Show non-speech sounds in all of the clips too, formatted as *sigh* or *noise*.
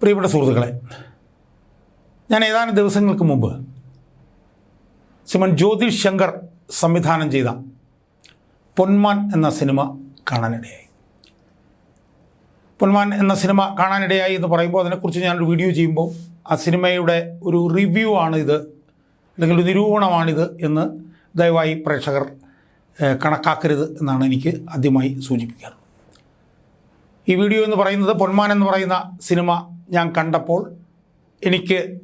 പ്രിയപ്പെട്ട സുഹൃത്തുക്കളെ ഞാൻ ഏതാനും ദിവസങ്ങൾക്ക് മുമ്പ് ശ്രീമൻ ജ്യോതിഷ് ശങ്കർ സംവിധാനം ചെയ്ത പൊന്മാൻ എന്ന സിനിമ കാണാനിടയായി. പൊന്മാൻ എന്ന സിനിമ കാണാനിടയായി എന്ന് പറയുമ്പോൾ അതിനെക്കുറിച്ച് ഞാനൊരു വീഡിയോ ചെയ്യുമ്പോൾ ആ സിനിമയുടെ ഒരു റിവ്യൂ ആണിത് അല്ലെങ്കിൽ ഒരു നിരൂപണമാണിത് എന്ന് ദയവായി പ്രേക്ഷകർ കണക്കാക്കരുത് എന്നാണ് എനിക്ക് ആദ്യമായി സൂചിപ്പിക്കാറ്. ഈ വീഡിയോ എന്ന് പറയുന്നത് പൊന്മാൻ എന്ന് പറയുന്ന സിനിമ ഞാൻ കണ്ടപ്പോൾ എനിക്ക്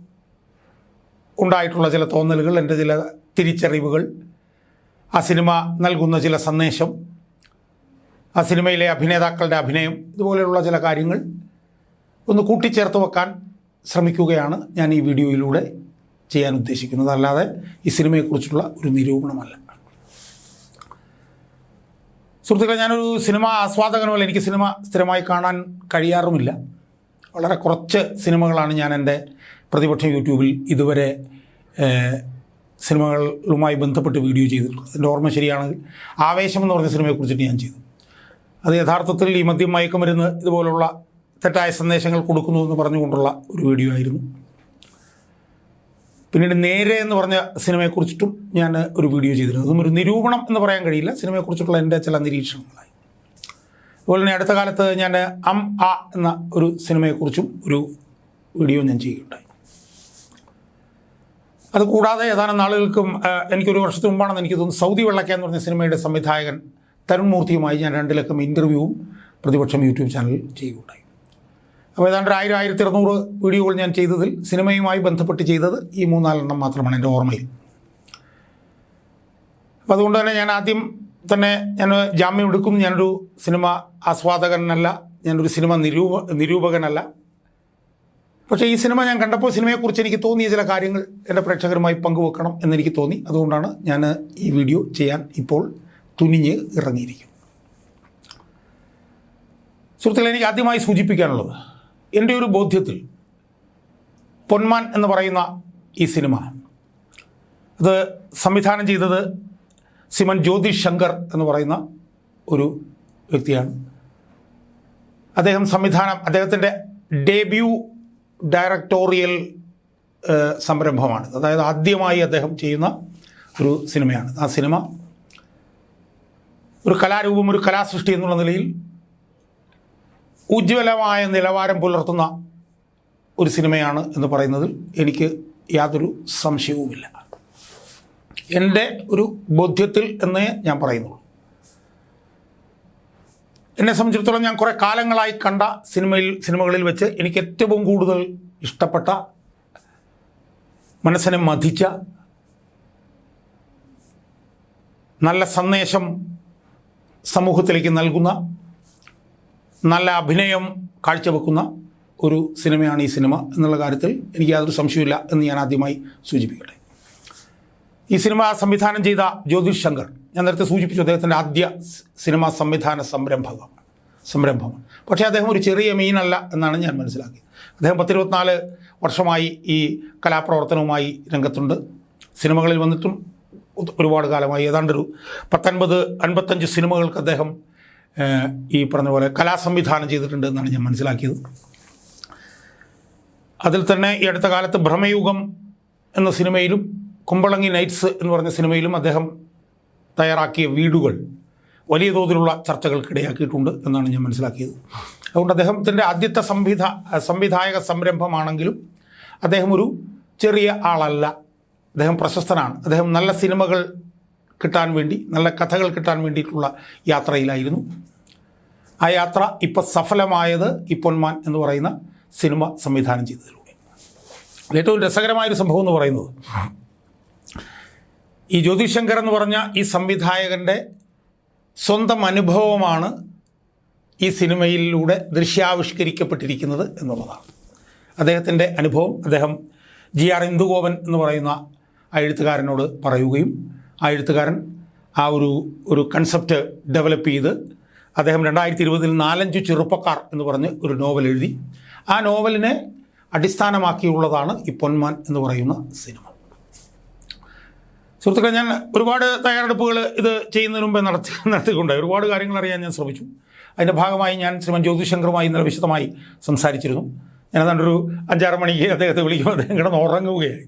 ഉണ്ടായിട്ടുള്ള ചില തോന്നലുകൾ എന്റെ ചില തിരിച്ചറിവുകൾ ആ സിനിമ നൽകുന്ന ചില സന്ദേശം ആ സിനിമയിലെ അഭിനേതാക്കളുടെ അഭിനയം ഇതുപോലെയുള്ള ചില കാര്യങ്ങൾ ഒന്ന് കൂട്ടിച്ചേർത്ത് വെക്കാൻ ശ്രമിക്കുകയാണ് ഞാൻ ഈ വീഡിയോയിലൂടെ ചെയ്യാൻ ഉദ്ദേശിക്കുന്നത്. അല്ലാതെ ഈ സിനിമയെക്കുറിച്ചുള്ള ഒരു നിരൂപണമല്ല. സുഹൃത്തുക്കളെ ഞാനൊരു സിനിമ ആസ്വാദകനുമല്ല എനിക്ക് സിനിമ സ്ഥിരമായി കാണാൻ കഴിയാറുമില്ല. വളരെ കുറച്ച് സിനിമകളാണ് ഞാൻ എന്റെ പ്രതിപക്ഷം യൂട്യൂബിൽ ഇതുവരെ സിനിമകളുമായി ബന്ധപ്പെട്ട് വീഡിയോ ചെയ്തിട്ടുള്ളത്. എന്റെ ഓർമ്മ ശരിയാണെങ്കിൽ ആവേശം എന്ന് പറഞ്ഞ സിനിമയെക്കുറിച്ചിട്ട് ഞാൻ ചെയ്തു. അത് യഥാർത്ഥത്തിൽ ഈ മദ്യം മയക്കുമരുന്ന് ഇതുപോലുള്ള തെറ്റായ സന്ദേശങ്ങൾ കൊടുക്കുന്നു എന്ന് പറഞ്ഞുകൊണ്ടുള്ള ഒരു വീഡിയോ ആയിരുന്നു. പിന്നീട് നേരെ എന്ന് പറഞ്ഞ സിനിമയെക്കുറിച്ചിട്ടും ഞാൻ ഒരു വീഡിയോ ചെയ്തിരുന്നു. അതും ഒരു നിരൂപണം എന്ന് പറയാൻ കഴിയില്ല. സിനിമയെക്കുറിച്ചിട്ടുള്ള എന്റെ ചില നിരീക്ഷണങ്ങളായി. അതുപോലെ തന്നെ അടുത്ത കാലത്ത് ഞാൻ അം ആ എന്ന ഒരു സിനിമയെക്കുറിച്ചും ഒരു വീഡിയോ ഞാൻ ചെയ്യുകയുണ്ടായി. അതുകൂടാതെ ഏതാനും നാളുകൾക്കും എനിക്കൊരു വർഷത്തിന് മുമ്പാണെന്ന് എനിക്ക് തോന്നുന്നു സൗദി വെള്ളക്ക എന്ന് പറഞ്ഞ സിനിമയുടെ സംവിധായകൻ തരുൺ മൂർത്തിയുമായി ഞാൻ രണ്ട് ലക്കം ഇന്റർവ്യൂവും പ്രതിപക്ഷം യൂട്യൂബ് ചാനൽ ചെയ്യുകയുണ്ടായി. അപ്പോൾ ഏതാണ്ട് ആയിരം ആയിരത്തി ഇരുന്നൂറ് വീഡിയോകൾ ഞാൻ ചെയ്തതിൽ സിനിമയുമായി ബന്ധപ്പെട്ട് ചെയ്തത് ഈ മൂന്നാലെണ്ണം മാത്രമാണ് എന്റെ ഓർമ്മയിൽ. അപ്പോൾ അതുകൊണ്ട് തന്നെ ഞാൻ ആദ്യം തന്നെ ഞാൻ ജാമ്യം എടുക്കും ഞാനൊരു സിനിമ ആസ്വാദകനല്ല ഞാനൊരു സിനിമ നിരൂപ നിരൂപകനല്ല. പക്ഷേ ഈ സിനിമ ഞാൻ കണ്ടപ്പോൾ സിനിമയെക്കുറിച്ച് എനിക്ക് തോന്നിയ ചില കാര്യങ്ങൾ എന്റെ പ്രേക്ഷകരുമായി പങ്കുവെക്കണം എന്നെനിക്ക് തോന്നി. അതുകൊണ്ടാണ് ഞാൻ ഈ വീഡിയോ ചെയ്യാൻ ഇപ്പോൾ തുനിഞ്ഞ് ഇറങ്ങിയിരിക്കുന്നത്. സുഹൃത്തുക്കളെ എനിക്ക് ആദ്യമായി സൂചിപ്പിക്കാനുള്ളത് എന്റെ ഒരു ബോധ്യത്തിൽ പൊന്മാൻ എന്ന് പറയുന്ന ഈ സിനിമ അത് സംവിധാനം ചെയ്തത് സിമൻ ജ്യോതിഷ് ശങ്കർ എന്ന് പറയുന്ന ഒരു വ്യക്തിയാണ്. അദ്ദേഹം സംവിധാനം അദ്ദേഹത്തിന്റെ ഡെബ്യൂ ഡയറക്ടോറിയൽ സംരംഭമാണ്. അതായത് ആദ്യമായി അദ്ദേഹം ചെയ്യുന്ന ഒരു സിനിമയാണ്. ആ സിനിമ ഒരു കലാരൂപം ഒരു കലാസൃഷ്ടി എന്നുള്ള നിലയിൽ ഉജ്ജ്വലമായ നിലവാരം പുലർത്തുന്ന ഒരു സിനിമയാണ് എന്ന് പറയുന്നതിൽ എനിക്ക് യാതൊരു സംശയവുമില്ല. എന്റെ ഒരു ബോധ്യത്തിൽ എന്നേ ഞാൻ പറയുന്നുള്ളൂ. എന്നെ സംബന്ധിച്ചിടത്തോളം ഞാൻ കുറേ കാലങ്ങളായി കണ്ട സിനിമയിൽ സിനിമകളിൽ വെച്ച് എനിക്ക് ഏറ്റവും കൂടുതൽ ഇഷ്ടപ്പെട്ട മനസ്സിനെ മതിച്ച നല്ല സന്ദേശം സമൂഹത്തിലേക്ക് നൽകുന്ന നല്ല അഭിനയം കാഴ്ചവെക്കുന്ന ഒരു സിനിമയാണ് ഈ സിനിമ എന്നുള്ള കാര്യത്തിൽ എനിക്ക് യാതൊരു സംശയമില്ല എന്ന് ഞാൻ ആദ്യമായി സൂചിപ്പിക്കട്ടെ. ഈ സിനിമ സംവിധാനം ചെയ്ത ജ്യോതിഷ് ശങ്കർ. ഞാൻ നേരത്തെ സൂചിപ്പിച്ചു അദ്ദേഹത്തിന്റെ ആദ്യ സിനിമാ സംവിധാന സംരംഭക സംരംഭമാണ് പക്ഷേ അദ്ദേഹം ഒരു ചെറിയ മീനല്ല എന്നാണ് ഞാൻ മനസ്സിലാക്കിയത്. അദ്ദേഹം പത്തിരുപത്തിനാല് വർഷമായി ഈ കലാപ്രവർത്തനവുമായി രംഗത്തുണ്ട്. സിനിമകളിൽ വന്നിട്ടും ഒരുപാട് കാലമായി. ഏതാണ്ടൊരു പത്തൊൻപത് അൻപത്തഞ്ച് സിനിമകൾക്ക് അദ്ദേഹം ഈ പറഞ്ഞ പോലെ കലാസംവിധാനം ചെയ്തിട്ടുണ്ട് എന്നാണ് ഞാൻ മനസ്സിലാക്കിയത്. അതിൽ തന്നെ ഈ അടുത്ത കാലത്ത് ഭ്രമയുഗം എന്ന സിനിമയിലും കുമ്പളങ്ങി നൈറ്റ്സ് എന്ന് പറഞ്ഞ സിനിമയിലും അദ്ദേഹം തയ്യാറാക്കിയ വീടുകൾ വലിയ തോതിലുള്ള ചർച്ചകൾക്കിടയാക്കിയിട്ടുണ്ട് എന്നാണ് ഞാൻ മനസ്സിലാക്കിയത്. അതുകൊണ്ട് അദ്ദേഹത്തിന്റെ ആദ്യത്തെ സംവിധാ സംവിധായക സംരംഭമാണെങ്കിലും അദ്ദേഹം ഒരു ചെറിയ ആളല്ല. അദ്ദേഹം പ്രശസ്തനാണ്. അദ്ദേഹം നല്ല സിനിമകൾ കിട്ടാൻ വേണ്ടി നല്ല കഥകൾ കിട്ടാൻ വേണ്ടിയിട്ടുള്ള യാത്രയിലായിരുന്നു. ആ യാത്ര ഇപ്പോൾ സഫലമായത് ഇപ്പൊന്മാൻ എന്ന് പറയുന്ന സിനിമ സംവിധാനം ചെയ്തതിലൂടെ. ഏറ്റവും രസകരമായൊരു സംഭവം എന്ന് പറയുന്നത് ഈ ജ്യോതിശങ്കർ എന്ന് പറഞ്ഞ ഈ സംവിധായകന്റെ സ്വന്തം അനുഭവമാണ് ഈ സിനിമയിലൂടെ ദൃശ്യാവിഷ്കരിക്കപ്പെട്ടിരിക്കുന്നത് എന്നുള്ളതാണ്. അദ്ദേഹത്തിന്റെ അനുഭവം അദ്ദേഹം ജി ആർ ഇന്ദുഗോപൻ എന്ന് പറയുന്ന ആ എഴുത്തുകാരനോട് പറയുകയും ആ എഴുത്തുകാരൻ ആ ഒരു ഒരു കൺസെപ്റ്റ് ഡെവലപ്പ് ചെയ്ത് അദ്ദേഹം രണ്ടായിരത്തി ഇരുപതിൽ നാലഞ്ച് ചെറുപ്പക്കാർ എന്ന് പറഞ്ഞ് ഒരു നോവൽ എഴുതി ആ നോവലിനെ അടിസ്ഥാനമാക്കിയുള്ളതാണ് ഈ പൊന്മാൻ എന്ന് പറയുന്ന സിനിമ. സുഹൃത്തുക്കളെ ഞാൻ ഒരുപാട് തയ്യാറെടുപ്പുകൾ ഇത് ചെയ്യുന്നതിന് മുമ്പേ നടത്തി *laughs* നടത്തിക്കൊണ്ടായി. ഒരുപാട് കാര്യങ്ങൾ അറിയാൻ ഞാൻ ശ്രമിച്ചു. അതിന്റെ ഭാഗമായി ഞാൻ ശ്രീമൻ ജ്യോതിശങ്കറുമായി ഇന്നലെ വിശദമായി സംസാരിച്ചിരുന്നു. ഞാൻ ഒരു അഞ്ചാറ് മണിക്ക് അദ്ദേഹത്തെ വിളിക്കുമ്പോൾ അദ്ദേഹം കിടന്ന് ഉറങ്ങുകയായി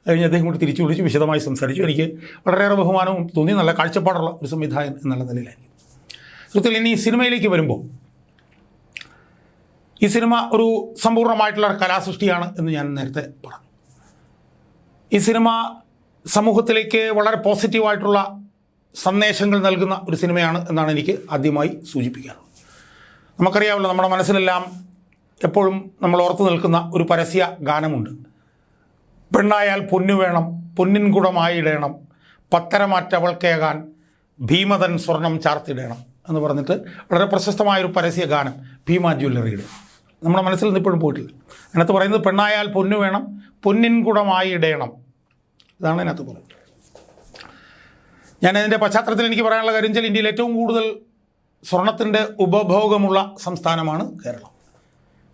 അത് കഴിഞ്ഞ് അദ്ദേഹം കൂടി തിരിച്ചു വിളിച്ച് വിശദമായി സംസാരിച്ചു. എനിക്ക് വളരെയേറെ ബഹുമാനവും തോന്നി. നല്ല കാഴ്ചപ്പാടുള്ള ഒരു സംവിധായകൻ എന്നുള്ള നിലയിലായിരിക്കും. സുഹൃത്തുക്കൾ ഇനി സിനിമയിലേക്ക് വരുമ്പോൾ ഈ സിനിമ ഒരു സമ്പൂർണമായിട്ടുള്ള കലാസൃഷ്ടിയാണ് എന്ന് ഞാൻ നേരത്തെ പറഞ്ഞു. ഈ സിനിമ സമൂഹത്തിലേക്ക് വളരെ പോസിറ്റീവായിട്ടുള്ള സന്ദേശങ്ങൾ നൽകുന്ന ഒരു സിനിമയാണ് എന്നാണ് എനിക്ക് ആദ്യമായി സൂചിപ്പിക്കാറുള്ളത് നമുക്കറിയാമല്ലോ നമ്മുടെ മനസ്സിലെല്ലാം എപ്പോഴും നമ്മൾ ഓർത്തു നിൽക്കുന്ന ഒരു പരസ്യ ഗാനമുണ്ട്. പെണ്ണായാൽ പൊന്നു വേണം പൊന്നിൻ കുടമായിടേണം പത്തരമാറ്റവൾക്കേകാൻ ഭീമതൻ സ്വർണം ചാർത്തിടേണം എന്ന് പറഞ്ഞിട്ട് വളരെ പ്രശസ്തമായൊരു പരസ്യ ഗാനം ഭീമ ജ്വല്ലറിയുടെ. നമ്മുടെ മനസ്സിൽ നിന്ന് ഇപ്പോഴും പോയിട്ടില്ല. അതിനകത്ത് പറയുന്നത് പെണ്ണായാൽ പൊന്നു വേണം പൊന്നിൻ കുടമായി ഇടയണം ഇതാണ് അതിനകത്ത് പറയുന്നത് ഞാൻ അതിന്റെ പശ്ചാത്തലത്തിൽ എനിക്ക് പറയാനുള്ള കാര്യം വെച്ചാൽ ഇന്ത്യയിൽ ഏറ്റവും കൂടുതൽ സ്വർണത്തിന്റെ ഉപഭോഗമുള്ള സംസ്ഥാനമാണ് കേരളം.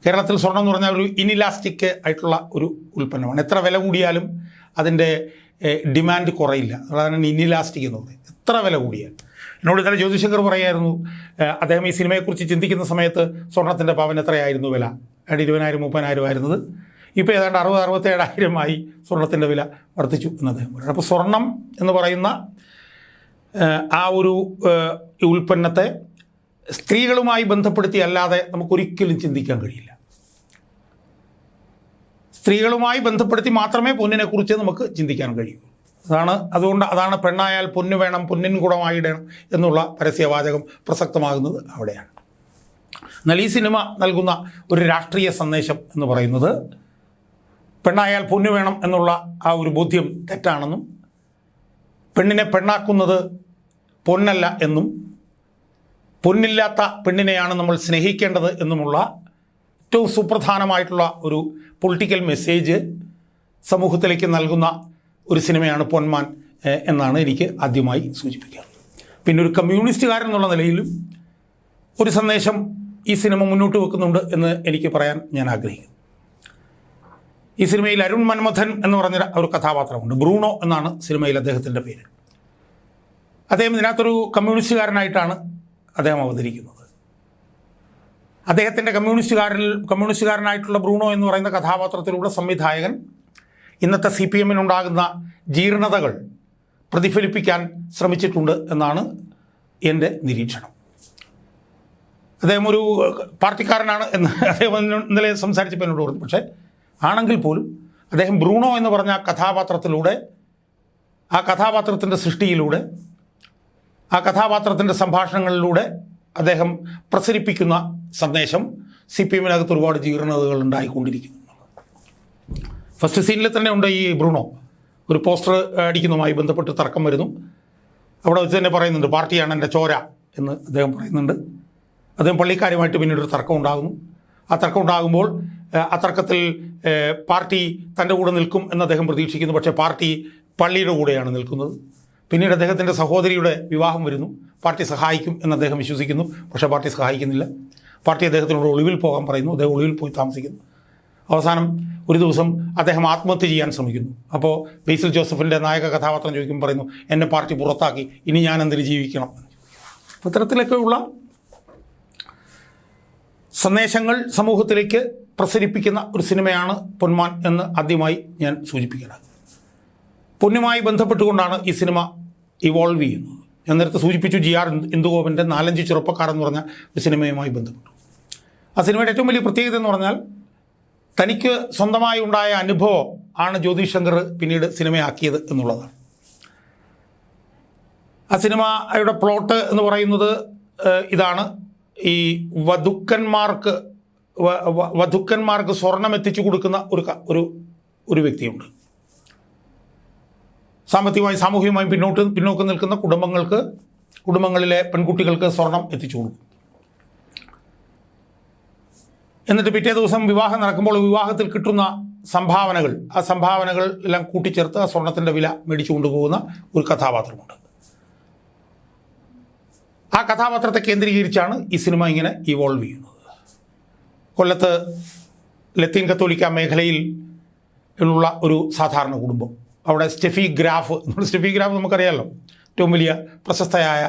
കേരളത്തിൽ സ്വർണം എന്ന് പറഞ്ഞാൽ ഒരു ഇനിലാസ്റ്റിക് ആയിട്ടുള്ള ഒരു ഉൽപ്പന്നമാണ്. എത്ര വില കൂടിയാലും അതിന്റെ ഡിമാൻഡ് കുറയില്ല. അതാണ് ഇനിലാസ്റ്റിക് എന്ന് പറയുന്നത്. എത്ര വില കൂടിയാൽ എന്നോട് ഇന്നലെ ജ്യോതിശങ്കർ പറയായിരുന്നു അദ്ദേഹം ഈ സിനിമയെക്കുറിച്ച് ചിന്തിക്കുന്ന സമയത്ത് സ്വർണത്തിന്റെ പവൻ എത്രയായിരുന്നു വില? ഇരുപതിനായിരം മുപ്പതിനായിരം ആയിരുന്നത്. ഇപ്പോൾ ഏതാണ്ട് അറുപത് അറുപത്തേഴായിരമായി സ്വർണത്തിന്റെ വില വർദ്ധിച്ചു എന്ന് അദ്ദേഹം പറയുന്നത് അപ്പോൾ സ്വർണം എന്ന് പറയുന്ന ആ ഒരു ഉൽപ്പന്നത്തെ സ്ത്രീകളുമായി ബന്ധപ്പെടുത്തി അല്ലാതെ നമുക്കൊരിക്കലും ചിന്തിക്കാൻ കഴിയില്ല. സ്ത്രീകളുമായി ബന്ധപ്പെടുത്തി മാത്രമേ പൊന്നിനെക്കുറിച്ച് നമുക്ക് ചിന്തിക്കാൻ കഴിയൂ. അതാണ് അതുകൊണ്ട് അതാണ് പെണ്ണായാൽ പൊന്ന് വേണം പൊന്നിൻ ഗുണമായിടണം എന്നുള്ള പരസ്യവാചകം പ്രസക്തമാകുന്നത് അവിടെയാണ്. എന്നാൽ ഈ സിനിമ നൽകുന്ന ഒരു രാഷ്ട്രീയ സന്ദേശം എന്ന് പറയുന്നത് പെണ്ണായാൽ പൊന്നു വേണം എന്നുള്ള ആ ഒരു ബോധ്യം തെറ്റാണെന്നും പെണ്ണിനെ പെണ്ണാക്കുന്നത് പൊന്നല്ല എന്നും പൊന്നില്ലാത്ത പെണ്ണിനെയാണ് നമ്മൾ സ്നേഹിക്കേണ്ടത് എന്നുമുള്ള ഏറ്റവും സുപ്രധാനമായിട്ടുള്ള ഒരു പൊളിറ്റിക്കൽ മെസ്സേജ് സമൂഹത്തിലേക്ക് നൽകുന്ന ഒരു സിനിമയാണ് പൊന്മാൻ എന്നാണ് എനിക്ക് ആദ്യമായി സൂചിപ്പിക്കാറ് പിന്നെ ഒരു കമ്മ്യൂണിസ്റ്റുകാരൻ എന്നുള്ള നിലയിലും ഒരു സന്ദേശം ഈ സിനിമ മുന്നോട്ട് വെക്കുന്നുണ്ട് എന്ന് എനിക്ക് പറയാൻ ഞാൻ ആഗ്രഹിക്കുന്നു. ഈ സിനിമയിൽ അരുൺ മന്മഥൻ എന്ന് പറഞ്ഞ ഒരു കഥാപാത്രമുണ്ട്. ബ്രൂണോ എന്നാണ് സിനിമയിൽ അദ്ദേഹത്തിന്റെ പേര്. അദ്ദേഹം ഇതിനകത്തൊരു കമ്മ്യൂണിസ്റ്റുകാരനായിട്ടാണ് അദ്ദേഹം അവതരിക്കുന്നത്. അദ്ദേഹത്തിന്റെ കമ്മ്യൂണിസ്റ്റുകാരിൽ കമ്മ്യൂണിസ്റ്റുകാരനായിട്ടുള്ള ബ്രൂണോ എന്ന് പറയുന്ന കഥാപാത്രത്തിലൂടെ സംവിധായകൻ ഇന്നത്തെ സി പി എമ്മിനുണ്ടാകുന്ന ജീർണതകൾ പ്രതിഫലിപ്പിക്കാൻ ശ്രമിച്ചിട്ടുണ്ട് എന്നാണ് എന്റെ നിരീക്ഷണം. അദ്ദേഹം ഒരു പാർട്ടിക്കാരനാണ് എന്ന് അദ്ദേഹം ഇന്നലെ സംസാരിച്ചപ്പോൾ എന്നോട് പറഞ്ഞു. പക്ഷേ ആണെങ്കിൽ പോലും അദ്ദേഹം ബ്രൂണോ എന്ന് പറഞ്ഞ ആ കഥാപാത്രത്തിലൂടെ ആ കഥാപാത്രത്തിന്റെ സൃഷ്ടിയിലൂടെ ആ കഥാപാത്രത്തിന്റെ സംഭാഷണങ്ങളിലൂടെ അദ്ദേഹം പ്രസരിപ്പിക്കുന്ന സന്ദേശം സി പി എമ്മിനകത്ത് ഒരുപാട് ജീർണതകൾ ഉണ്ടായിക്കൊണ്ടിരിക്കുന്നു. ഫസ്റ്റ് സീനിൽ തന്നെ ഉണ്ട് ഈ ബ്രൂണോ. ഒരു പോസ്റ്റർ അടിക്കുന്നതുമായി ബന്ധപ്പെട്ട് തർക്കം വരുന്നു. അവിടെ വെച്ച് തന്നെ പറയുന്നുണ്ട് പാർട്ടിയാണ് എന്റെ ചോര എന്ന് അദ്ദേഹം പറയുന്നുണ്ട്. അദ്ദേഹം പള്ളിക്കാരുമായിട്ട് പിന്നീട് ഒരു തർക്കം ഉണ്ടാകുന്നു. ആ തർക്കം ഉണ്ടാകുമ്പോൾ ഏഹ്, ആ തർക്കത്തിൽ ഏഹ്, പാർട്ടി തന്റെ കൂടെ നിൽക്കും എന്ന് അദ്ദേഹം പ്രതീക്ഷിക്കുന്നു. പക്ഷേ പാർട്ടി പള്ളിയുടെ കൂടെയാണ് നിൽക്കുന്നത്. പിന്നീട് അദ്ദേഹത്തിന്റെ സഹോദരിയുടെ വിവാഹം വരുന്നു. പാർട്ടി സഹായിക്കും എന്ന് അദ്ദേഹം വിശ്വസിക്കുന്നു. പക്ഷേ പാർട്ടി സഹായിക്കുന്നില്ല. പാർട്ടി അദ്ദേഹത്തിനോട് ഒളിവിൽ പോകാൻ പറയുന്നു. അദ്ദേഹം ഒളിവിൽ പോയി താമസിക്കുന്നു. അവസാനം ഒരു ദിവസം അദ്ദേഹം ആത്മഹത്യ ചെയ്യാൻ ശ്രമിക്കുന്നു. അപ്പോൾ ബേസിൽ ജോസഫിന്റെ നായക കഥാപാത്രം ചോദിക്കും പറയുന്നു എന്നെ പാർട്ടി പുറത്താക്കി. ഇനി ഞാൻ എന്തിന് ജീവിക്കണം? ഇത്തരത്തിലൊക്കെയുള്ള സന്ദേശങ്ങൾ സമൂഹത്തിലേക്ക് പ്രസരിപ്പിക്കുന്ന ഒരു സിനിമയാണ് പൊന്മാൻ എന്ന് ആദ്യമായി ഞാൻ സൂചിപ്പിക്കുന്നത്. പൊന്നുമായി ബന്ധപ്പെട്ടുകൊണ്ടാണ് ഈ സിനിമ ഇവോൾവ് ചെയ്യുന്നത്. ഞാൻ നേരത്തെ സൂചിപ്പിച്ചു ജി ആർ ഇന്ദുഗോപന്റെ നാലഞ്ച് ചെറുപ്പക്കാരൻ എന്ന് പറഞ്ഞ ഒരു സിനിമയുമായി ബന്ധപ്പെട്ടു. ആ സിനിമയുടെ ഏറ്റവും വലിയ പ്രത്യേകത എന്ന് പറഞ്ഞാൽ തനിക്ക് സ്വന്തമായി ഉണ്ടായ അനുഭവം ആണ് ജ്യോതിഷ് ശങ്കർ പിന്നീട് സിനിമയാക്കിയത് എന്നുള്ളതാണ്. ആ സിനിമയുടെ പ്ലോട്ട് എന്ന് പറയുന്നത് ഇതാണ്. ഈ വധുക്കന്മാർക്ക് വധുക്കന്മാർക്ക് സ്വർണം എത്തിച്ചു കൊടുക്കുന്ന ഒരു ഒരു ഒരു വ്യക്തിയുണ്ട്. സാമ്പത്തികമായും സാമൂഹികമായും പിന്നോട്ട് പിന്നോക്കം നിൽക്കുന്ന കുടുംബങ്ങൾക്ക് കുടുംബങ്ങളിലെ പെൺകുട്ടികൾക്ക് സ്വർണം എത്തിച്ചു കൊടുക്കും. എന്നിട്ട് പിറ്റേ ദിവസം വിവാഹം നടക്കുമ്പോൾ വിവാഹത്തിൽ കിട്ടുന്ന സംഭാവനകൾ ആ സംഭാവനകൾ എല്ലാം കൂട്ടിച്ചേർത്ത് ആ സ്വർണത്തിന്റെ വില മേടിച്ചു കൊണ്ടുപോകുന്ന ഒരു കഥാപാത്രമുണ്ട്. ആ കഥാപാത്രത്തെ കേന്ദ്രീകരിച്ചാണ് ഈ സിനിമ ഇങ്ങനെ ഇവോൾവ് ചെയ്യുന്നത്. കൊല്ലത്ത് ലത്തീൻ കത്തോലിക്ക മേഖലയിൽ ഉള്ള ഒരു സാധാരണ കുടുംബം. അവിടെ സ്റ്റെഫി ഗ്രാഫ് സ്റ്റെഫി ഗ്രാഫ് നമുക്കറിയാമല്ലോ ഏറ്റവും വലിയ പ്രശസ്തയായ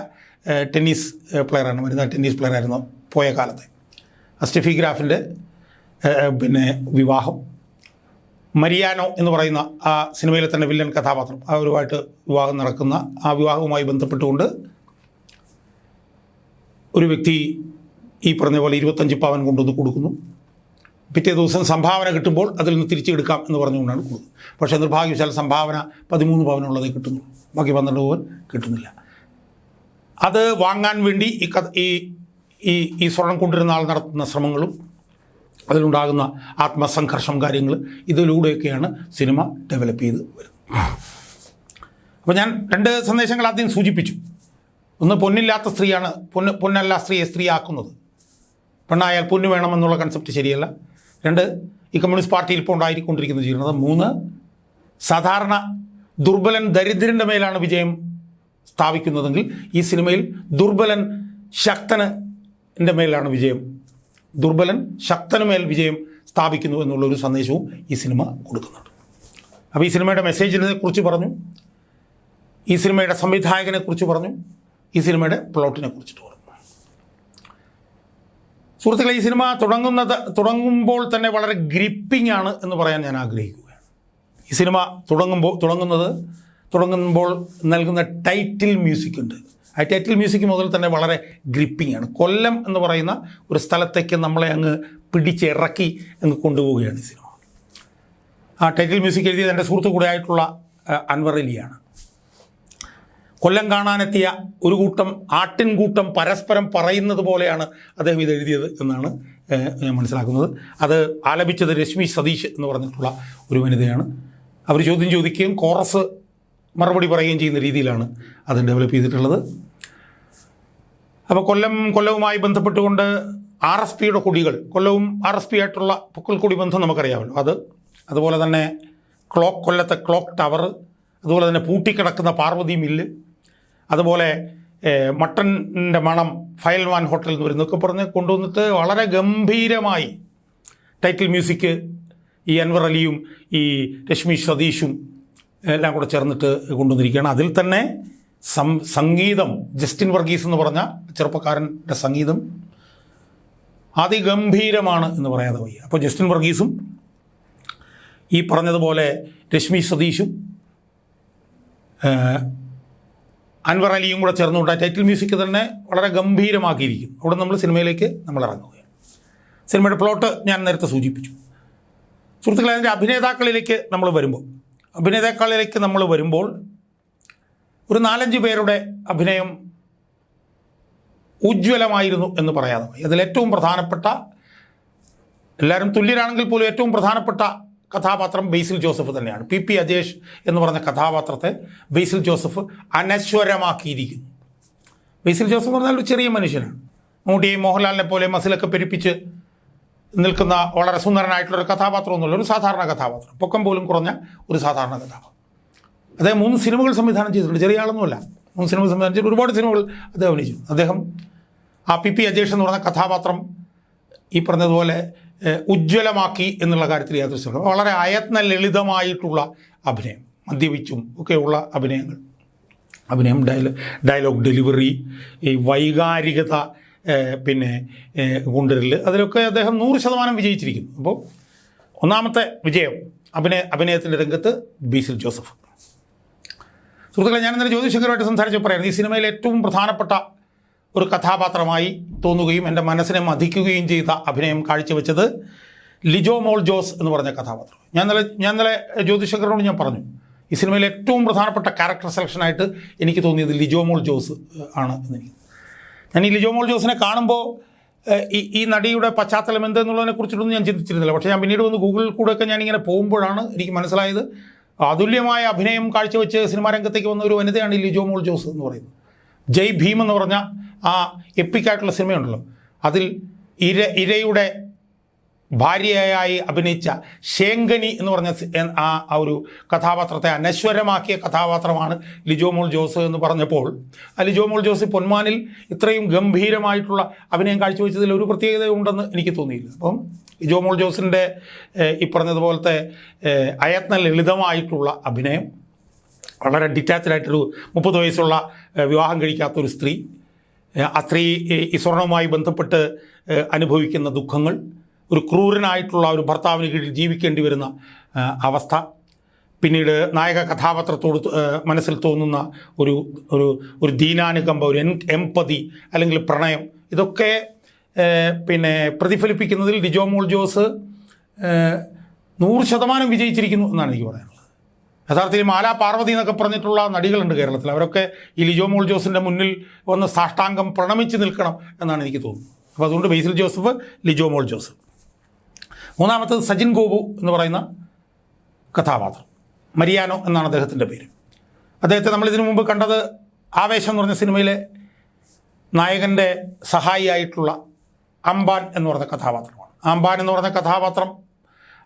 ടെന്നീസ് പ്ലെയറാണ്. വരുന്ന ടെന്നീസ് പ്ലെയറായിരുന്നു പോയ കാലത്ത്. സ്റ്റെഫി ഗ്രാഫിന്റെ പിന്നെ വിവാഹം. മരിയാനോ എന്ന് പറയുന്ന ആ സിനിമയിലെ തന്നെ വില്ലൻ കഥാപാത്രം. അവരുമായിട്ട് വിവാഹം നടക്കുന്ന ആ വിവാഹവുമായി ബന്ധപ്പെട്ടുകൊണ്ട് ഒരു വ്യക്തി ഈ പറഞ്ഞ പോലെ ഇരുപത്തഞ്ച് പവൻ കൊണ്ടുവന്ന് കൊടുക്കുന്നു. പിറ്റേ ദിവസം സംഭാവന കിട്ടുമ്പോൾ അതിൽ നിന്ന് തിരിച്ചെടുക്കാം എന്ന് പറഞ്ഞുകൊണ്ടാണ് കൊടുക്കുന്നത്. പക്ഷേ നിർഭാഗ്യവശാൽ സംഭാവന പതിമൂന്ന് പവനുള്ളതേ കിട്ടുന്നു ബാക്കി പന്ത്രണ്ട് പവൻ കിട്ടുന്നില്ല. അത് വാങ്ങാൻ വേണ്ടി ഈ കഥ ഈ ഈ ഈ സ്വർണം കൊണ്ടുവരുന്ന ആൾ നടത്തുന്ന ശ്രമങ്ങളും അതിലുണ്ടാകുന്ന ആത്മസംഘർഷം കാര്യങ്ങൾ ഇതിലൂടെയൊക്കെയാണ് സിനിമ ഡെവലപ്പ് ചെയ്ത് വരുന്നത്. അപ്പോൾ ഞാൻ രണ്ട് സന്ദേശങ്ങൾ ആദ്യം സൂചിപ്പിച്ചു. ഒന്ന് പൊന്നില്ലാത്ത സ്ത്രീയാണ് പൊന്ന് പൊന്നല്ല സ്ത്രീയെ സ്ത്രീയാക്കുന്നത്. പെണ്ണായാൽ പൊന്നു വേണമെന്നുള്ള കൺസെപ്റ്റ് ശരിയല്ല. രണ്ട് ഈ കമ്മ്യൂണിസ്റ്റ് പാർട്ടിയിൽ ഇപ്പോൾ ഉണ്ടായിക്കൊണ്ടിരിക്കുന്ന ചെയ്യുന്നത് മൂന്ന് സാധാരണ ദുർബലൻ ദരിദ്രന്റെ മേലാണ് വിജയം സ്ഥാപിക്കുന്നതെങ്കിൽ ഈ സിനിമയിൽ ദുർബലൻ ശക്തന് എന്റെ മേലാണ് വിജയം ദുർബലൻ ശക്തന് മേൽ വിജയം സ്ഥാപിക്കുന്നു എന്നുള്ളൊരു സന്ദേശവും ഈ സിനിമ കൊടുക്കുന്നുണ്ട്. അപ്പോൾ ഈ സിനിമയുടെ മെസ്സേജിനെ കുറിച്ച് പറഞ്ഞു ഈ സിനിമയുടെ സംവിധായകനെ കുറിച്ച് പറഞ്ഞു ഈ സിനിമയുടെ പ്ലോട്ടിനെ കുറിച്ചിട്ട് പറഞ്ഞു. സുഹൃത്തുക്കളെ ഈ സിനിമ തുടങ്ങുന്നത് തുടങ്ങുമ്പോൾ തന്നെ വളരെ ഗ്രിപ്പിംഗ് ആണ് എന്ന് പറയാൻ ഞാൻ ആഗ്രഹിക്കുകയാണ്. ഈ സിനിമ തുടങ്ങുമ്പോൾ തുടങ്ങുന്നത് തുടങ്ങുമ്പോൾ നൽകുന്ന ടൈറ്റിൽ മ്യൂസിക് ഉണ്ട്. ആ ടൈറ്റിൽ മ്യൂസിക് മുതൽ തന്നെ വളരെ ഗ്രിപ്പിംഗ് ആണ്. കൊല്ലം എന്ന് പറയുന്ന ഒരു സ്ഥലത്തേക്ക് നമ്മളെ അങ്ങ് പിടിച്ചിറക്കി അങ്ങ് കൊണ്ടുപോവുകയാണ് ഈ സിനിമ. ആ ടൈറ്റിൽ മ്യൂസിക് എഴുതിയത് എന്റെ സുഹൃത്തു കൂടെ ആയിട്ടുള്ള അൻവർ കൊല്ലം കാണാനെത്തിയ ഒരു കൂട്ടം ആട്ടിൻകൂട്ടം പരസ്പരം പറയുന്നത് പോലെയാണ് അദ്ദേഹം ഇത് എഴുതിയത് എന്നാണ് ഞാൻ മനസ്സിലാക്കുന്നത്. അത് ആലപിച്ചത് രശ്മി സതീഷ് എന്ന് പറഞ്ഞിട്ടുള്ള ഒരു വനിതയാണ്. അവർ ചോദ്യം ചോദിക്കുകയും കോറസ് മറുപടി പറയുകയും ചെയ്യുന്ന രീതിയിലാണ് അത് ഡെവലപ്പ് ചെയ്തിട്ടുള്ളത്. അപ്പോൾ കൊല്ലം കൊല്ലവുമായി ബന്ധപ്പെട്ടുകൊണ്ട് ആർ എസ് പിയുടെ കൊടികൾ കൊല്ലവും ആർ എസ് പി ആയിട്ടുള്ള പൊക്കൽ ബന്ധം നമുക്കറിയാമല്ലോ. അത് അതുപോലെ തന്നെ ക്ലോക്ക് കൊല്ലത്തെ ക്ലോക്ക് ടവർ അതുപോലെ തന്നെ പൂട്ടിക്കിടക്കുന്ന പാർവതി മില്ല് അതുപോലെ മട്ടന്റെ മണം ഫയൽവാൻ ഹോട്ടലിൽ നിന്ന് വരുന്നൊക്കെ പറഞ്ഞ് കൊണ്ടുവന്നിട്ട് വളരെ ഗംഭീരമായി ടൈറ്റിൽ മ്യൂസിക് ഈ അൻവർ അലിയും ഈ രശ്മി സതീഷും എല്ലാം കൂടെ ചേർന്നിട്ട് കൊണ്ടുവന്നിരിക്കുകയാണ്. അതിൽ തന്നെ സം സംഗീതം ജസ്റ്റിൻ വർഗീസ് എന്ന് പറഞ്ഞ ചെറുപ്പക്കാരന്റെ സംഗീതം അതിഗംഭീരമാണ് എന്ന് പറയാതെ വയ്യ. അപ്പോൾ ജസ്റ്റിൻ വർഗീസും ഈ പറഞ്ഞതുപോലെ രശ്മി സതീഷും അൻവർ അലിയും കൂടെ ചേർന്നുകൊണ്ട് ആ ടൈറ്റിൽ മ്യൂസിക് തന്നെ വളരെ ഗംഭീരമാക്കിയിരിക്കും. അവിടെ നമ്മൾ സിനിമയിലേക്ക് നമ്മൾ ഇറങ്ങുകയാണ്. സിനിമയുടെ പ്ലോട്ട് ഞാൻ നേരത്തെ സൂചിപ്പിച്ചു. സുഹൃത്തുക്കളെ അതിന്റെ അഭിനേതാക്കളിലേക്ക് നമ്മൾ വരുമ്പോൾ അഭിനേതാക്കളിലേക്ക് നമ്മൾ വരുമ്പോൾ ഒരു നാലഞ്ച് പേരുടെ അഭിനയം ഉജ്ജ്വലമായിരുന്നു എന്ന് പറയാതെ അതിലേറ്റവും പ്രധാനപ്പെട്ട എല്ലാവരും തുല്യരാണെങ്കിൽ പോലും ഏറ്റവും പ്രധാനപ്പെട്ട കഥാപാത്രം ബേസിൽ ജോസഫ് തന്നെയാണ്. പി പി അജേഷ് എന്ന് പറഞ്ഞ കഥാപാത്രത്തെ ബേസിൽ ജോസഫ് അനശ്വരമാക്കിയിരിക്കുന്നു. ബേസിൽ ജോസഫ് എന്ന് പറഞ്ഞാൽ ഒരു ചെറിയ മനുഷ്യനാണ്. മമ്മൂട്ടിയെയും മോഹൻലാലിനെ പോലെ മസിലൊക്കെ പെരുപ്പിച്ച് നിൽക്കുന്ന വളരെ സുന്ദരനായിട്ടുള്ള ഒരു കഥാപാത്രമൊന്നുമില്ല ഒരു സാധാരണ കഥാപാത്രം. പൊക്കം പോലും കുറഞ്ഞ ഒരു സാധാരണ കഥാപാത്രം. അദ്ദേഹം മൂന്ന് സിനിമകൾ സംവിധാനം ചെയ്തിട്ടുണ്ട്. ചെറിയ ആളൊന്നുമല്ല. മൂന്ന് സിനിമകൾ സംവിധാനം ചെയ്തിട്ട് ഒരുപാട് സിനിമകൾ അദ്ദേഹം അഭിനയിച്ചു അദ്ദേഹം ആ പി പി അജേഷ് എന്ന് പറഞ്ഞ കഥാപാത്രം ഈ പറഞ്ഞതുപോലെ ഉജ്ജ്വലമാക്കി എന്നുള്ള കാര്യത്തിൽ യാതൊരു വളരെ അയത്ന ലളിതമായിട്ടുള്ള അഭിനയം മദ്യപിച്ചും ഒക്കെയുള്ള അഭിനയങ്ങൾ. അഭിനയം ഡയലോ ഡയലോഗ് ഡെലിവറി ഈ വൈകാരികത പിന്നെ കൊണ്ടുവരൽ അതിലൊക്കെ അദ്ദേഹം നൂറ് ശതമാനം വിജയിച്ചിരിക്കുന്നു. അപ്പോൾ ഒന്നാമത്തെ വിജയം അഭിനയ അഭിനയത്തിന്റെ രംഗത്ത് ബീസിൽ ജോസഫ്. സുഹൃത്തുക്കളെ ഞാൻ ഇന്നലെ ജ്യോതിശങ്കരുമായിട്ട് സംസാരിച്ചപ്പോൾ പറയായിരുന്നു ഈ സിനിമയിലെ ഏറ്റവും പ്രധാനപ്പെട്ട ഒരു കഥാപാത്രമായി തോന്നുകയും എന്റെ മനസ്സിനെ മതിക്കുകയും ചെയ്ത അഭിനയം കാഴ്ചവെച്ചത് ലിജോ മോൾ ജോസ് എന്ന് പറഞ്ഞ കഥാപാത്രം. ഞാൻ ഇന്നലെ ഞാൻ ഇന്നലെ ജ്യോതിശങ്കറിനോട് ഞാൻ പറഞ്ഞു ഈ സിനിമയിലെ ഏറ്റവും പ്രധാനപ്പെട്ട ക്യാരക്ടർ സെലക്ഷനായിട്ട് എനിക്ക് തോന്നിയത് ലിജോ മോൾ ജോസ് ആണ് എന്നെനിക്ക് ഞാൻ ഈ ലിജോ മോൾ ജോസിനെ കാണുമ്പോൾ ഈ ഈ നടിയുടെ പശ്ചാത്തലം എന്തെന്നുള്ളതിനെ കുറിച്ചിട്ടൊന്നും ഞാൻ ചിന്തിച്ചിരുന്നില്ല. പക്ഷേ ഞാൻ പിന്നീട് വന്ന് ഗൂഗിളിൽ കൂടെയൊക്കെ ഞാൻ ഇങ്ങനെ പോകുമ്പോഴാണ് എനിക്ക് മനസ്സിലായത് അതുല്യമായ അഭിനയം കാഴ്ചവെച്ച് സിനിമാ രംഗത്തേക്ക് വന്ന ഒരു വനിതയാണ് ലിജോ മോൾ ജോസ് എന്ന് പറയുന്നത്. ജയ് ഭീം എന്ന് പറഞ്ഞ ആ എപ്പിക്കായിട്ടുള്ള സിനിമയുണ്ടല്ലോ. അതിൽ ഇര ഇരയുടെ ഭാര്യയായി അഭിനയിച്ച ശേങ്കനി എന്ന് പറഞ്ഞ ആ ഒരു കഥാപാത്രത്തെ അനശ്വരമാക്കിയ കഥാപാത്രമാണ് ലിജോമോൾ ജോസ് എന്ന് പറഞ്ഞപ്പോൾ. ആ ലിജോ മോൾ ജോസ് പൊന്മാനിൽ ഇത്രയും ഗംഭീരമായിട്ടുള്ള അഭിനയം കാഴ്ചവെച്ചതിൽ ഒരു പ്രത്യേകത ഉണ്ടെന്ന് എനിക്ക് തോന്നിയില്ല. അപ്പം ലിജോമോൾ ജോസിന്റെ ഈ പറഞ്ഞതുപോലത്തെ അയത്ന ലളിതമായിട്ടുള്ള അഭിനയം വളരെ ഡിറ്റാച്ച്ഡ് ആയിട്ടൊരു മുപ്പത് വയസ്സുള്ള വിവാഹം കഴിക്കാത്തൊരു സ്ത്രീ ആ സ്ത്രീ ഈ- സ്വർണവുമായി ബന്ധപ്പെട്ട് അനുഭവിക്കുന്ന ദുഃഖങ്ങൾ ഒരു ക്രൂരനായിട്ടുള്ള ഒരു ഭർത്താവിന് കീഴിൽ ജീവിക്കേണ്ടി വരുന്ന അവസ്ഥ പിന്നീട് നായക കഥാപാത്രത്തോട് മനസ്സിൽ തോന്നുന്ന ഒരു ഒരു ഒരു ദീനാനുകമ്പ ഒരു എൻ എംപതി അല്ലെങ്കിൽ പ്രണയം ഇതൊക്കെ പിന്നെ പ്രതിഫലിപ്പിക്കുന്നതിൽ ഡിജോ മോൾ ജോസ് നൂറ് ശതമാനം വിജയിച്ചിരിക്കുന്നു എന്നാണ് എനിക്ക് പറയാനുള്ളത്. യഥാർത്ഥത്തിൽ മാലാ പാർവതി എന്നൊക്കെ പറഞ്ഞിട്ടുള്ള നടികളുണ്ട് കേരളത്തിൽ. അവരൊക്കെ ഈ ലിജോ മോൾ ജോസിന്റെ മുന്നിൽ വന്ന് സാഷ്ടാംഗം പ്രണമിച്ച് നിൽക്കണം എന്നാണ് എനിക്ക് തോന്നുന്നത്. അപ്പോൾ അതുകൊണ്ട് ബേസിൽ ജോസഫ് ലിജോ മോൾ ജോസഫ്. മൂന്നാമത്തത് സജിൻ ഗോപു എന്ന് പറയുന്ന കഥാപാത്രം. മരിയാനോ എന്നാണ് അദ്ദേഹത്തിന്റെ പേര്. അദ്ദേഹത്തെ നമ്മൾ ഇതിനു മുമ്പ് കണ്ടത് ആവേശം എന്ന് പറഞ്ഞ സിനിമയിലെ നായകന്റെ സഹായിയായിട്ടുള്ള അംബാൻ എന്ന് പറഞ്ഞ കഥാപാത്രമാണ്. അംബാൻ എന്ന് പറഞ്ഞ കഥാപാത്രം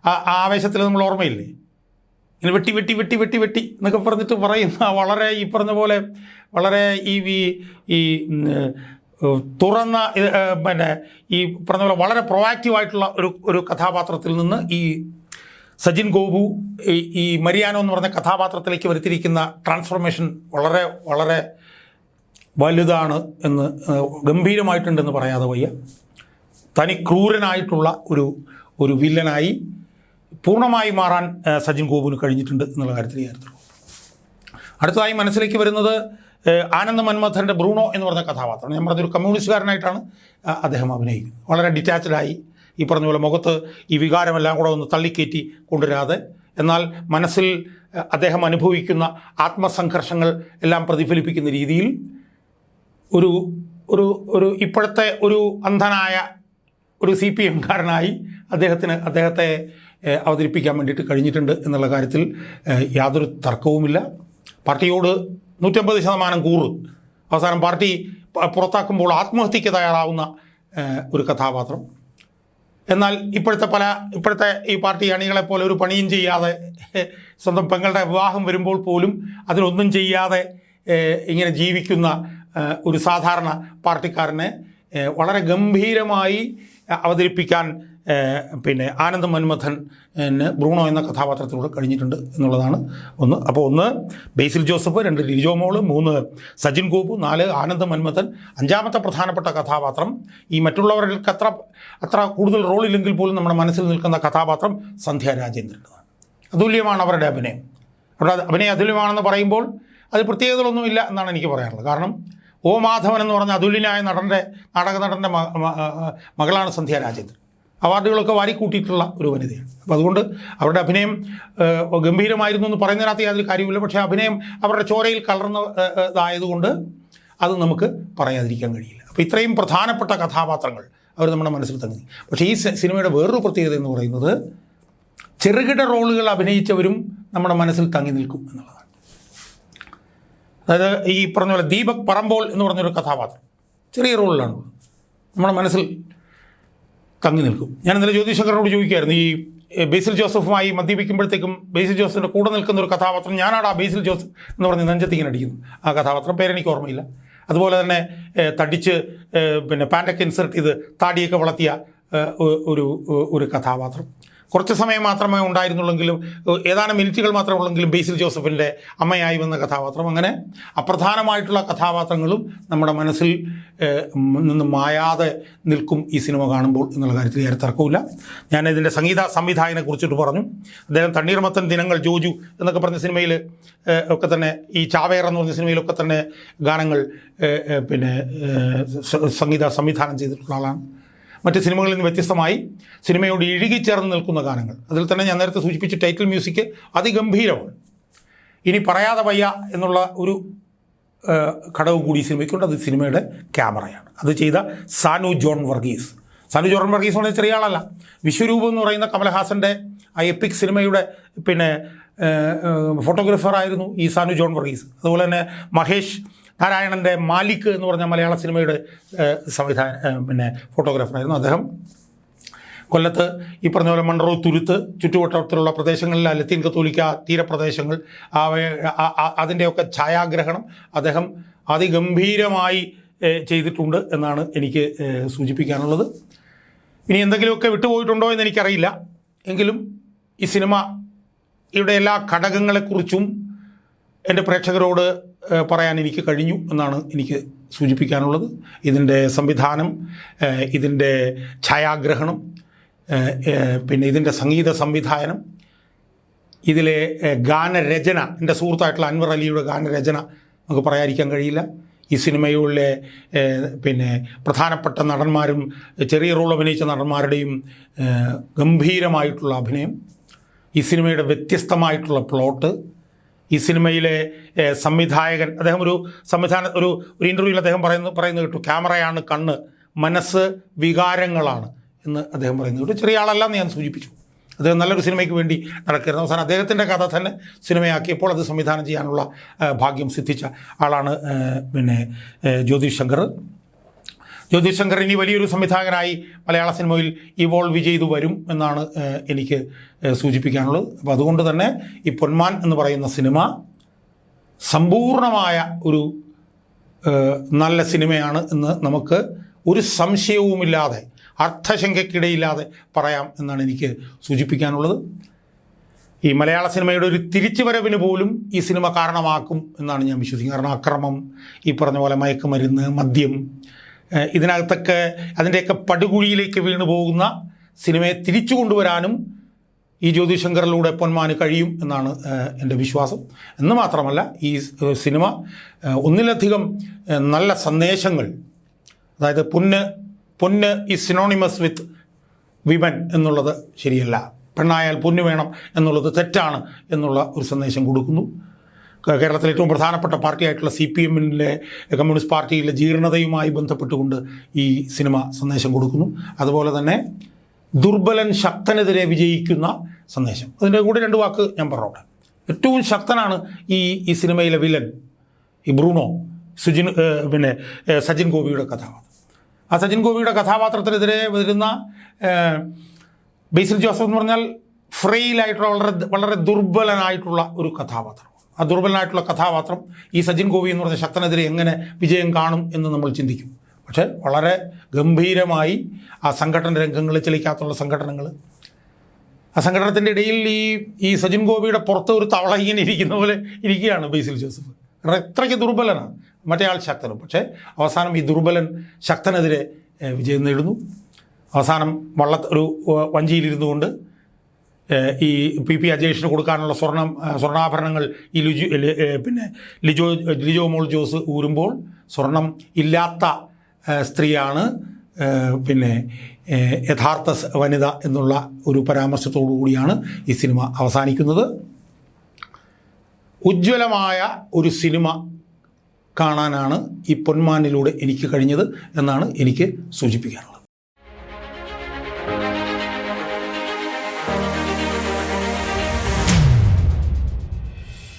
ആ ആവേശത്തിൽ നമ്മൾ ഓർമ്മയില്ലേ? ഇങ്ങനെ വെട്ടി വെട്ടി വെട്ടി വെട്ടി വെട്ടി എന്നൊക്കെ പറഞ്ഞിട്ട് പറയുന്ന വളരെ ഈ പറഞ്ഞ പോലെ വളരെ ഈ ഈ- തുറന്ന പിന്നെ ഈ പറഞ്ഞ പോലെ വളരെ പ്രൊവാക്റ്റീവായിട്ടുള്ള ഒരു ഒരു കഥാപാത്രത്തിൽ നിന്ന് ഈ സജിൻ ഗോപു ഈ മരിയാനോ എന്ന് പറഞ്ഞ കഥാപാത്രത്തിലേക്ക് വരുത്തിയിരിക്കുന്ന ട്രാൻസ്ഫോർമേഷൻ വളരെ വളരെ വലുതാണ് എന്ന് ഗംഭീരമായിട്ടുണ്ടെന്ന് പറയാതെ വയ്യ. തനി ക്രൂരനായിട്ടുള്ള ഒരു ഒരു വില്ലനായി പൂർണമായി മാറാൻ സജിൻ ഗോപുവിന് കഴിഞ്ഞിട്ടുണ്ട് എന്നുള്ള കാര്യത്തിൽ കാര്യത്തിലുള്ളൂ അടുത്തതായി മനസ്സിലേക്ക് വരുന്നത് ആനന്ദ മന്മഥന്റെ ബ്രൂണോ എന്ന് പറഞ്ഞ കഥാപാത്രം. ഞാൻ പറഞ്ഞൊരു കമ്മ്യൂണിസ്റ്റുകാരനായിട്ടാണ് അദ്ദേഹം അഭിനയിക്കുന്നത്. വളരെ ഡിറ്റാച്ച്ഡായി ഈ പറഞ്ഞ പോലെ മുഖത്ത് ഈ വികാരമെല്ലാം കൂടെ ഒന്ന് തള്ളിക്കയറ്റി കൊണ്ടുവരാതെ എന്നാൽ മനസ്സിൽ അദ്ദേഹം അനുഭവിക്കുന്ന ആത്മസംഘർഷങ്ങൾ എല്ലാം പ്രതിഫലിപ്പിക്കുന്ന രീതിയിൽ ഒരു ഒരു ഒരു ഇപ്പോഴത്തെ ഒരു അന്ധനായ ഒരു സി പി എംകാരനായി അദ്ദേഹത്തിന് അദ്ദേഹത്തെ അവതരിപ്പിക്കാൻ വേണ്ടിയിട്ട് കഴിഞ്ഞിട്ടുണ്ട് എന്നുള്ള കാര്യത്തിൽ യാതൊരു തർക്കവുമില്ല. പാർട്ടിയോട് നൂറ്റമ്പത് ശതമാനം കൂറ്. അവസാനം പാർട്ടി പുറത്താക്കുമ്പോൾ ആത്മഹത്യക്ക് തയ്യാറാവുന്ന ഒരു കഥാപാത്രം. എന്നാൽ ഇപ്പോഴത്തെ പല ഇപ്പോഴത്തെ ഈ പാർട്ടി അണികളെ പോലെ ഒരു പണിയും ചെയ്യാതെ സ്വന്തം പെങ്ങളുടെ വിവാഹം വരുമ്പോൾ പോലും അതിനൊന്നും ചെയ്യാതെ ഇങ്ങനെ ജീവിക്കുന്ന ഒരു സാധാരണ പാർട്ടിക്കാരനെ വളരെ ഗംഭീരമായി അവതരിപ്പിക്കാൻ പിന്നെ ആനന്ദ് മന്മഥൻ ബ്രൂണോ എന്ന കഥാപാത്രത്തിലൂടെ കഴിഞ്ഞിട്ടുണ്ട് എന്നുള്ളതാണ് ഒന്ന്. അപ്പോൾ ഒന്ന് ബേസിൽ ജോസഫ് രണ്ട് ലിജോ മൂന്ന് സജിൻ ഗോപു നാല് ആനന്ദ് മന്മഥൻ അഞ്ചാമത്തെ പ്രധാനപ്പെട്ട കഥാപാത്രം ഈ മറ്റുള്ളവർക്ക് അത്ര അത്ര കൂടുതൽ റോളില്ലെങ്കിൽ പോലും നമ്മുടെ മനസ്സിൽ നിൽക്കുന്ന കഥാപാത്രം സന്ധ്യ രാജേന്ദ്രന്റെതാണ് അതുല്യമാണ് അവരുടെ അഭിനയം. അവരുടെ അഭിനയം അതുല്യമാണെന്ന് പറയുമ്പോൾ അതിൽ പ്രത്യേകതകളൊന്നുമില്ല എന്നാണ് എനിക്ക് പറയാനുള്ളത്. കാരണം ഓ മാധവൻ എന്ന് പറഞ്ഞ അതുല്യനായ നടന്റെ നാടക നടന്റെ മകളാണ് സന്ധ്യ രാജേന്ദ്രൻ. അവാർഡുകളൊക്കെ വാരിക്കൂട്ടിയിട്ടുള്ള ഒരു വനിതയാണ്. അപ്പോൾ അതുകൊണ്ട് അവരുടെ അഭിനയം ഗംഭീരമായിരുന്നു എന്ന് പറയുന്നതിനകത്ത് യാതൊരു കാര്യമില്ല പക്ഷേ അഭിനയം അവരുടെ ചോരയിൽ കലർന്നതായതുകൊണ്ട് അത് നമുക്ക് പറയാതിരിക്കാൻ കഴിയില്ല. അപ്പോൾ ഇത്രയും പ്രധാനപ്പെട്ട കഥാപാത്രങ്ങൾ അവർ നമ്മുടെ മനസ്സിൽ തങ്ങി പക്ഷേ ഈ സിനിമയുടെ വേറൊരു പ്രത്യേകത എന്ന് പറയുന്നത് ചെറുകിട റോളുകൾ അഭിനയിച്ചവരും നമ്മുടെ മനസ്സിൽ തങ്ങി നിൽക്കും എന്നുള്ളതാണ്. അതായത് ഈ പറഞ്ഞ പോലെ ദീപക് പറമ്പോൾ എന്ന് പറഞ്ഞൊരു കഥാപാത്രം ചെറിയ റോളിലാണ് നമ്മുടെ മനസ്സിൽ തങ്ങി നിൽക്കും. ഞാൻ ഇന്നലെ ജ്യോതിശങ്കറിനോട് ചോദിക്കുമായിരുന്നു ഈ ബേസിൽ ജോസഫുമായി മദ്യപിക്കുമ്പോഴത്തേക്കും ബേസിൽ ജോസഫിന്റെ കൂടെ നിൽക്കുന്ന ഒരു കഥാപാത്രം ഞാനാണ് ആ ബേസിൽ ജോസഫ് എന്ന് പറഞ്ഞ് നെഞ്ചത്തിങ്ങനെ അടിക്കുന്നു. ആ കഥാപാത്രം പേരെനിക്ക് ഓർമ്മയില്ല. അതുപോലെ തന്നെ തടിച്ച് പിന്നെ പാന്റൊക്കെ ഇൻസെർട്ട് ചെയ്ത് താടിയൊക്കെ വളർത്തിയ ഒരു ഒരു കഥാപാത്രം. കുറച്ച് സമയം മാത്രമേ ഉണ്ടായിരുന്നുള്ളെങ്കിലും ഏതാനും മിനിറ്റുകൾ മാത്രമേ ഉള്ളെങ്കിലും ബേസിൽ ജോസഫിന്റെ അമ്മയായി വന്ന കഥാപാത്രം അങ്ങനെ അപ്രധാനമായിട്ടുള്ള കഥാപാത്രങ്ങളും നമ്മുടെ മനസ്സിൽ നിന്ന് മായാതെ നിൽക്കും ഈ സിനിമ കാണുമ്പോൾ എന്നുള്ള കാര്യത്തിൽ ഏറെ തർക്കമില്ല ഞാൻ ഇതിന്റെ സംഗീത സംവിധായകനെ കുറിച്ചിട്ട് പറഞ്ഞു. അദ്ദേഹം തണ്ണീർമത്തൻ ദിനങ്ങൾ ജോജു എന്നൊക്കെ പറഞ്ഞ സിനിമയിൽ ഒക്കെ തന്നെ ഈ ചാവേർ എന്ന് പറഞ്ഞ സിനിമയിലൊക്കെ തന്നെ ഗാനങ്ങൾ പിന്നെ സംഗീത സംവിധാനം ചെയ്തിട്ടുള്ള ആളാണ്. മറ്റ് സിനിമകളിൽ നിന്ന് വ്യത്യസ്തമായി സിനിമയോട് ഇഴുകിച്ചേർന്ന് നിൽക്കുന്ന ഗാനങ്ങൾ. അതിൽ തന്നെ ഞാൻ നേരത്തെ സൂചിപ്പിച്ച ടൈറ്റിൽ മ്യൂസിക് അതിഗംഭീരമാണ്. ഇനി പറയാതെ വയ്യ എന്നുള്ള ഒരു ഘടകം കൂടി സിനിമയ്ക്കുണ്ട്. അത് സിനിമയുടെ ക്യാമറയാണ്. അത് ചെയ്ത സാനു ജോൺ വർഗീസ്. സാനു ജോൺ വർഗീസ് എന്ന് പറഞ്ഞാൽ ചെറിയ ആളല്ല. വിശ്വരൂപം എന്ന് പറയുന്ന കമലഹാസന്റെ ആ എപ്പിക് സിനിമയുടെ പിന്നെ ഫോട്ടോഗ്രാഫറായിരുന്നു ഈ സാനു ജോൺ വർഗീസ്. അതുപോലെ തന്നെ മഹേഷ് നാരായണന്റെ മാലിക് എന്ന് പറഞ്ഞ മലയാള സിനിമയുടെ സംവിധാന പിന്നെ ഫോട്ടോഗ്രാഫറായിരുന്നു അദ്ദേഹം. കൊല്ലത്ത് ഈ പറഞ്ഞ പോലെ മൺറോ തുരുത്ത് ചുറ്റുവട്ടത്തിലുള്ള പ്രദേശങ്ങളിൽ ലത്തീൻ കത്തോലിക്ക തീരപ്രദേശങ്ങൾ അതിന്റെയൊക്കെ ഛായാഗ്രഹണം അദ്ദേഹം അതിഗംഭീരമായി ചെയ്തിട്ടുണ്ട് എന്നാണ് എനിക്ക് സൂചിപ്പിക്കാനുള്ളത്. ഇനി എന്തെങ്കിലുമൊക്കെ വിട്ടുപോയിട്ടുണ്ടോ എന്ന് എനിക്കറിയില്ല. എങ്കിലും ഈ സിനിമ ഇവിടെ എല്ലാ ഘടകങ്ങളെക്കുറിച്ചും എന്റെ പ്രേക്ഷകരോട് പറയാൻ എനിക്ക് കഴിഞ്ഞു എന്നാണ് എനിക്ക് സൂചിപ്പിക്കാനുള്ളത്. ഇതിന്റെ സംവിധാനം ഇതിന്റെ ഛായാഗ്രഹണം പിന്നെ ഇതിന്റെ സംഗീത സംവിധാനം ഇതിലെ ഗാനരചന എന്റെ സുഹൃത്തായിട്ടുള്ള അൻവർ അലിയുടെ ഗാനരചന നമുക്ക് പറയാതിരിക്കാൻ കഴിയില്ല. ഈ സിനിമയിലെ പിന്നെ പ്രധാനപ്പെട്ട നടന്മാരും ചെറിയ റോൾ അഭിനയിച്ച നടന്മാരുടെയും ഗംഭീരമായിട്ടുള്ള അഭിനയം ഈ സിനിമയുടെ വ്യത്യസ്തമായിട്ടുള്ള പ്ലോട്ട് ഈ സിനിമയിലെ സംവിധായകൻ അദ്ദേഹം ഒരു സംവിധാന ഒരു ഒരു ഇന്റർവ്യൂവിൽ അദ്ദേഹം പറയുന്നു പറയുന്നത് കേട്ടു ക്യാമറയാണ് കണ്ണ് മനസ്സ് വികാരങ്ങളാണ് എന്ന് അദ്ദേഹം പറയുന്നത് കേട്ടു. ചെറിയ ആളല്ല എന്ന് ഞാൻ സൂചിപ്പിച്ചു. അദ്ദേഹം നല്ലൊരു സിനിമയ്ക്ക് വേണ്ടി നടക്കരുത് അവസാനം അദ്ദേഹത്തിന്റെ കഥ തന്നെ സിനിമയാക്കിയപ്പോൾ അത് സംവിധാനം ചെയ്യാനുള്ള ഭാഗ്യം സിദ്ധിച്ച ആളാണ് പിന്നെ ജ്യോതിഷ് ശങ്കർ. ജ്യോതിഷ് ശങ്കർ ഇനി വലിയൊരു സംവിധായകനായി മലയാള സിനിമയിൽ ഇവോൾവ് ചെയ്തു വരും എന്നാണ് എനിക്ക് സൂചിപ്പിക്കാനുള്ളത്. അപ്പോൾ അതുകൊണ്ട് തന്നെ ഈ പൊന്മാൻ എന്ന് പറയുന്ന സിനിമ സമ്പൂർണമായ ഒരു നല്ല സിനിമയാണ് എന്ന് നമുക്ക് ഒരു സംശയവുമില്ലാതെ അർത്ഥശങ്കയ്ക്കിടയില്ലാതെ പറയാം എന്നാണ് എനിക്ക് സൂചിപ്പിക്കാനുള്ളത്. ഈ മലയാള സിനിമയുടെ ഒരു തിരിച്ചുവരവിന് പോലും ഈ സിനിമ കാരണമാക്കും എന്നാണ് ഞാൻ വിശ്വസിക്കുന്നത്. കാരണം അക്രമം ഈ പറഞ്ഞ പോലെ മയക്കുമരുന്ന് മദ്യം ഇതിനകത്തൊക്കെ അതിന്റെയൊക്കെ പടുകുഴിയിലേക്ക് വീണു പോകുന്ന സിനിമയെ തിരിച്ചു കൊണ്ടുവരാനും ഈ ജ്യോതിശങ്കറിലൂടെ പൊന്മാന് കഴിയും എന്നാണ് എന്റെ വിശ്വാസം. എന്ന് മാത്രമല്ല ഈ സിനിമ ഒന്നിലധികം നല്ല സന്ദേശങ്ങൾ അതായത് പൊന്ന് പൊന്ന് ഈ സിനോണിമസ് വിത്ത് വിമൻ എന്നുള്ളത് ശരിയല്ല. പെണ്ണായാൽ പൊന്നു വേണം എന്നുള്ളത് തെറ്റാണ് എന്നുള്ള ഒരു സന്ദേശം കൊടുക്കുന്നു. കേരളത്തിലെ ഏറ്റവും പ്രധാനപ്പെട്ട പാർട്ടിയായിട്ടുള്ള സി പി എമ്മിന്റെ കമ്മ്യൂണിസ്റ്റ് പാർട്ടിയിലെ ജീർണതയുമായി ബന്ധപ്പെട്ടുകൊണ്ട് ഈ സിനിമ സന്ദേശം കൊടുക്കുന്നു. അതുപോലെ തന്നെ ദുർബലൻ ശക്തനെതിരെ വിജയിക്കുന്ന സന്ദേശം. അതിന്റെ കൂടെ രണ്ട് വാക്ക് ഞാൻ പറഞ്ഞോട്ടെ. ഏറ്റവും ശക്തനാണ് ഈ ഈ സിനിമയിലെ വില്ലൻ ഈ ബ്രൂണോ സുജിൻ പിന്നെ സജിൻ ഗോപിയുടെ കഥാപാത്രം. ആ സജിൻ ഗോപിയുടെ കഥാപാത്രത്തിനെതിരെ വരുന്ന ബേസിൽ ജോസഫ് എന്ന് പറഞ്ഞാൽ ഫ്രെയിലായിട്ടുള്ള വളരെ വളരെ ദുർബലനായിട്ടുള്ള ഒരു കഥാപാത്രം. ദുർബലനായിട്ടുള്ള കഥാപാത്രം ഈ സജിൻ ഗോപി എന്ന് പറഞ്ഞ ശക്തനെതിരെ എങ്ങനെ വിജയം കാണും എന്ന് നമ്മൾ ചിന്തിക്കും. പക്ഷെ വളരെ ഗംഭീരമായി ആ സംഘടന രംഗങ്ങളിൽ ചെലിക്കാത്തുള്ള സംഘടനകൾ ആ സംഘടനത്തിന്റെ ഇടയിൽ ഈ ഈ സജിൻ ഗോപിയുടെ പുറത്ത് ഒരു തവള ഇങ്ങനെ ഇരിക്കുന്ന പോലെ ഇരിക്കുകയാണ് ബേസിൽ ജോസഫ്. കാരണം അത്രയ്ക്ക് ദുർബലനാണ്. മറ്റേ ആൾ ശക്തനും. പക്ഷേ അവസാനം ഈ ദുർബലൻ ശക്തനെതിരെ വിജയം നേടുന്നു. അവസാനം വള്ള ഒരു ഏഹ്, വഞ്ചിയിലിരുന്നു കൊണ്ട് ഏഹ്, ഈ പി പി അജേഷിന് കൊടുക്കാനുള്ള സ്വർണം സ്വർണാഭരണങ്ങൾ ഈ ലിജു പിന്നെ ലിജോ ലിജോ മോൾ ജോസ് ഊരുമ്പോൾ സ്വർണം ഇല്ലാത്ത സ്ത്രീയാണ് പിന്നെ യഥാർത്ഥ വനിത എന്നുള്ള ഒരു പരാമർശത്തോടു കൂടിയാണ് ഈ സിനിമ അവസാനിക്കുന്നത്. ഉജ്ജ്വലമായ ഒരു സിനിമ കാണാനാണ് ഈ പൊന്മാനിലൂടെ എനിക്ക് കഴിഞ്ഞത് എന്നാണ് എനിക്ക് സൂചിപ്പിക്കാനുള്ളത്.